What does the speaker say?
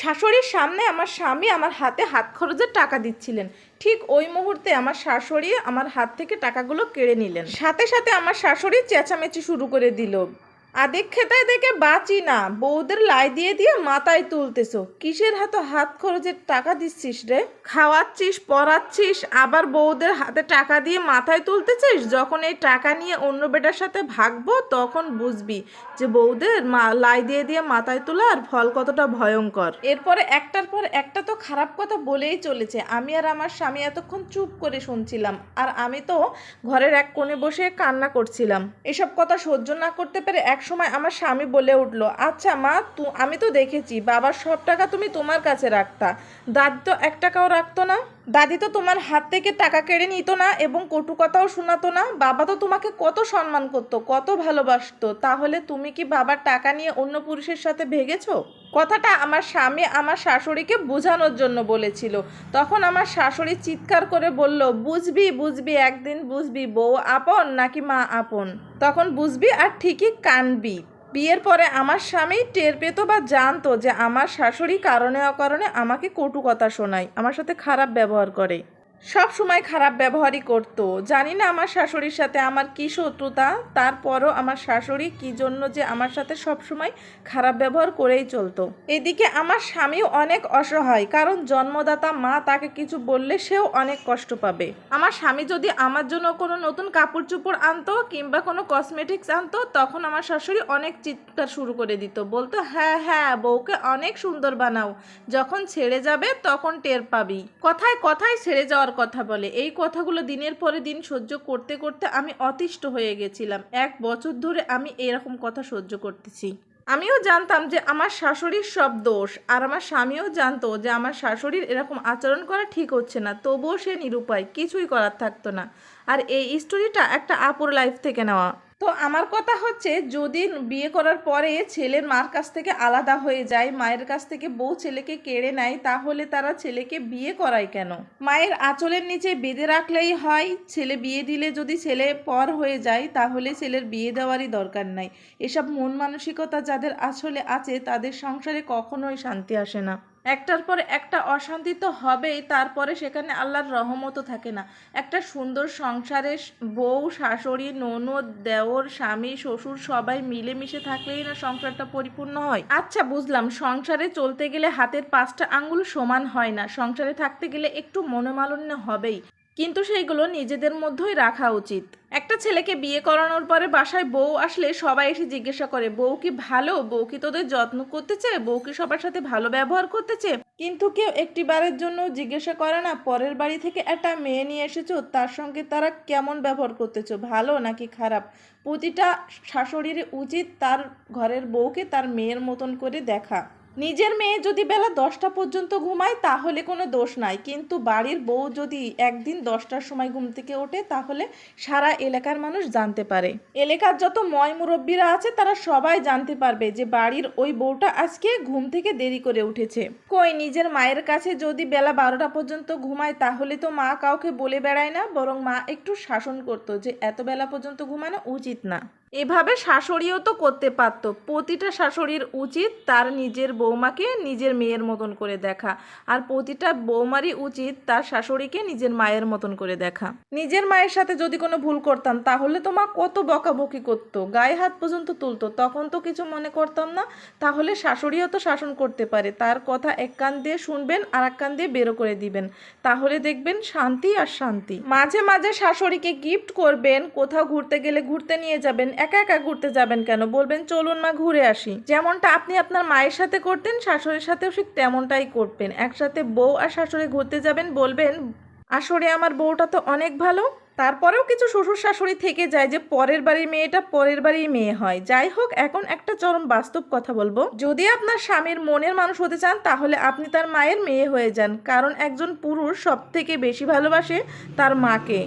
শাশুড়ির সামনে আমার স্বামী আমার হাতে হাত খরচের টাকা দিচ্ছিলেন। ঠিক ওই মুহূর্তে আমার শাশুড়ি আমার হাত থেকে টাকাগুলো কেড়ে নিলেন। সাথে সাথে আমার শাশুড়ি চেঁচামেচি শুরু করে দিল। আদিক খেতায় দেখে বাঁচি না। বউদের লাই দিয়ে দিয়ে মাথায় তুলতেছো। কিসের হাতে হাত খরচের টাকা দিচ্ছিস রে? খাওয়াচ্ছিস, পড়াচ্ছিস, আবার বউদের হাতে টাকা দিয়ে মাথায় তুলতেছিস? যখন এই টাকা নিয়ে অন্য বেটার সাথে ভাগবো, তখন বুঝবি যে বউদের মা লাই দিয়ে দিয়ে মাথায় তোলার ফল কতটা ভয়ঙ্কর। এরপরে একটার পর একটা তো খারাপ কথা বলেই চলেছে। আমি আর আমার স্বামী এতক্ষণ চুপ করে শুনছিলাম। আর আমি তো ঘরের এক কোণে বসে কান্না করছিলাম। এসব কথা সহ্য না করতে পেরে এক সময় আমার স্বামী বলে উঠল আচ্ছা মা, তু, আমি তো দেখেছি, বাবার সব টাকা তুমি তোমার কাছে রাখতা। দাদি তো এক টাকাও রাখতো না। দাদি তো তোমার হাত থেকে টাকা কেড়ে নিত না এবং কটু কথাও শোনাতো না। বাবা তো তোমাকে কত সম্মান করতো, কত ভালোবাসতো। তাহলে তুমি কি বাবার টাকা নিয়ে অন্য পুরুষের সাথে ভেগেছো? কথাটা আমার স্বামী আমার শাশুড়িকে বোঝানোর জন্য বলেছিল। তখন আমার শাশুড়ি চিৎকার করে বলল, বুঝবি বুঝবি, একদিন বুঝবি বউ আপন নাকি মা আপন? তখন বুঝবি আর ঠিকই কানবি। বিয়ের পরে আমার স্বামী টের পেত বা জানতো যে আমার শাশুড়ি কারণে অকারণে আমাকে কটু কথা শোনায়, আমার সাথে খারাপ ব্যবহার করে। সব সময় খারাপ ব্যবহারই করতো। জানি না আমার শাশুড়ির সাথে আমার কি শত্রুতা, তারপরও আমার শাশুড়ি কি জন্য যে আমার সাথে সব সময় খারাপ ব্যবহার করেই চলতো। এদিকে আমার স্বামীও অনেক অসহায়, কারণ জন্মদাতা মা তাকে কিছু বললে সেও অনেক কষ্ট পাবে। আমার স্বামী যদি আমার জন্য কোনো নতুন কাপড় চোপড় আনতো কিংবা কোনো কসমেটিক্স আনতো, তখন আমার শাশুড়ি অনেক চিৎকার শুরু করে দিত, বলতো হ্যাঁ হ্যাঁ বউকে অনেক সুন্দর বানাও, যখন ছেড়ে যাবে তখন টের পাবি। কথায় কথায় ছেড়ে যাওয়ার কথা বলে। এই কথাগুলো দিনের পরে দিন সহ্য করতে করতে আমি অতিষ্ঠ হয়ে গেছিলাম। এক বছর ধরে আমি এরকম কথা সহ্য করতেছি। আমিও জানতাম যে আমার শাশুড়ির সব দোষ, আর আমার স্বামীও জানতো যে আমার শাশুড়ির এরকম আচরণ করা ঠিক হচ্ছে না, তবুও সে নিরুপায়, কিছুই করার থাকতো না। আর এই স্টোরিটা একটা আপুর লাইফ থেকে নেওয়া। তো আমার কথা হচ্ছে, যদি বিয়ে করার পরে ছেলের মার কাছ থেকে আলাদা হয়ে যায়, মায়ের কাছ থেকে বউ ছেলেকে কেড়ে নেয়, তাহলে তারা ছেলেকে বিয়ে করায় কেন? মায়ের আঁচলের নিচে বেঁধে রাখলেই হয়, ছেলে বিয়ে দিলে যদি ছেলে পর হয়ে যায়, তাহলে ছেলের বিয়ে দেওয়ারই দরকার নাই। এসব মন মানসিকতা যাদের আসলে আছে, তাদের সংসারে কখনোই শান্তি আসে না। একটার পর একটা অশান্তি তো হবেই, তারপরে সেখানে আল্লাহর রহমতও থাকে না। একটা সুন্দর সংসারে বউ, শাশুড়ি, ননদ, দেওর, স্বামী, শ্বশুর সবাই মিলেমিশে থাকলেই না সংসারটা পরিপূর্ণ হয়। আচ্ছা বুঝলাম। সংসারে চলতে গেলে হাতের পাঁচটা আঙ্গুল সমান হয় না। সংসারে থাকতে গেলে একটু মনোমালন্য হবেই। কিন্তু সেইগুলো নিজেদের মধ্যেই রাখা উচিত। একটা ছেলেকে বিয়ে করানোর পরে বাসায় বউ আসলে সবাই এসে জিজ্ঞাসা করে, বউ কি ভালো? বউ কি তোদের যত্ন করতেছে বউ কি সবার সাথে ভালো ব্যবহার করতেছে কিন্তু কেউ একটি বারের জন্য জিজ্ঞাসা করে না, পরের বাড়ি থেকে একটা মেয়ে নিয়ে এসেছ, তার সঙ্গে তারা কেমন ব্যবহার করতেছো? ভালো নাকি খারাপ? প্রতিটা শাশুড়ির উচিত তার ঘরের বউকে তার মেয়ের মতন করে দেখা। নিজের মেয়ে যদি বেলা দশটা পর্যন্ত ঘুমায়, তাহলে কোনো দোষ নাই। কিন্তু বাড়ির বউ যদি একদিন দশটার সময় ঘুম থেকে ওঠে, তাহলে সারা এলাকার মানুষ জানতে পারে। এলাকার যত ময় মুরব্বীরা আছে, তারা সবাই জানতে পারবে যে বাড়ির ওই বউটা আজকে ঘুম থেকে দেরি করে উঠেছে। কই, নিজের মায়ের কাছে যদি বেলা বারোটা পর্যন্ত ঘুমায়, তাহলে তো মা কাউকে বলে বেড়ায় না, বরং মা একটু শাসন করতো যে এত বেলা পর্যন্ত ঘুমানো উচিত না। এভাবে শাশুড়িও তো করতে পারতো। প্রতিটা শাশুড়ির উচিত তার নিজের বৌমাকে নিজের মেয়ের মতন করে দেখা আর প্রতিটা বৌমারই উচিত তার শাশুড়িকে নিজের মায়ের মতন করে দেখা। নিজের মায়ের সাথে যদি কোনো ভুল করতাম, তাহলে তো মা কত বকাবকি করতো। গায়ে হাত পর্যন্ত তুলতো, তখন তো কিছু মনে করতাম না। তাহলে শাশুড়িও তো শাসন করতে পারে। তার কথা এক কান দিয়ে শুনবেন আর এক কান দিয়ে বেরো করে দিবেন। তাহলে দেখবেন শান্তি আর শান্তি। মাঝে মাঝে শাশুড়িকে গিফট করবেন, কোথাও ঘুরতে গেলে ঘুরতে নিয়ে যাবেন। একা একা ঘুরতে যাবেন কেন? বলবেন, চলুন মা, ঘুরে আসি। যেমনটা আপনি আপনার মায়ের সাথে করতেন, শাশুড়ির সাথেও ঠিক তেমনটাই করবেন একসাথে বউ আর শাশুড়ি ঘুরতে যাবেন, বলবেন আসলে আমার বউটা তো অনেক ভালো। তারপরেও কিছু শ্বশুর শাশুড়ি থেকে যায় যে পরের বাড়ির মেয়েটা পরের বাড়ির মেয়ে হয়। যাই হোক, এখন একটা চরম বাস্তব কথা বলব। যদি আপনার স্বামীর মনের মানুষ হতে চান, তাহলে আপনি তার মায়ের মেয়ে হয়ে যান। কারণ একজন পুরুষ সব থেকে বেশি ভালোবাসে তার মাকে।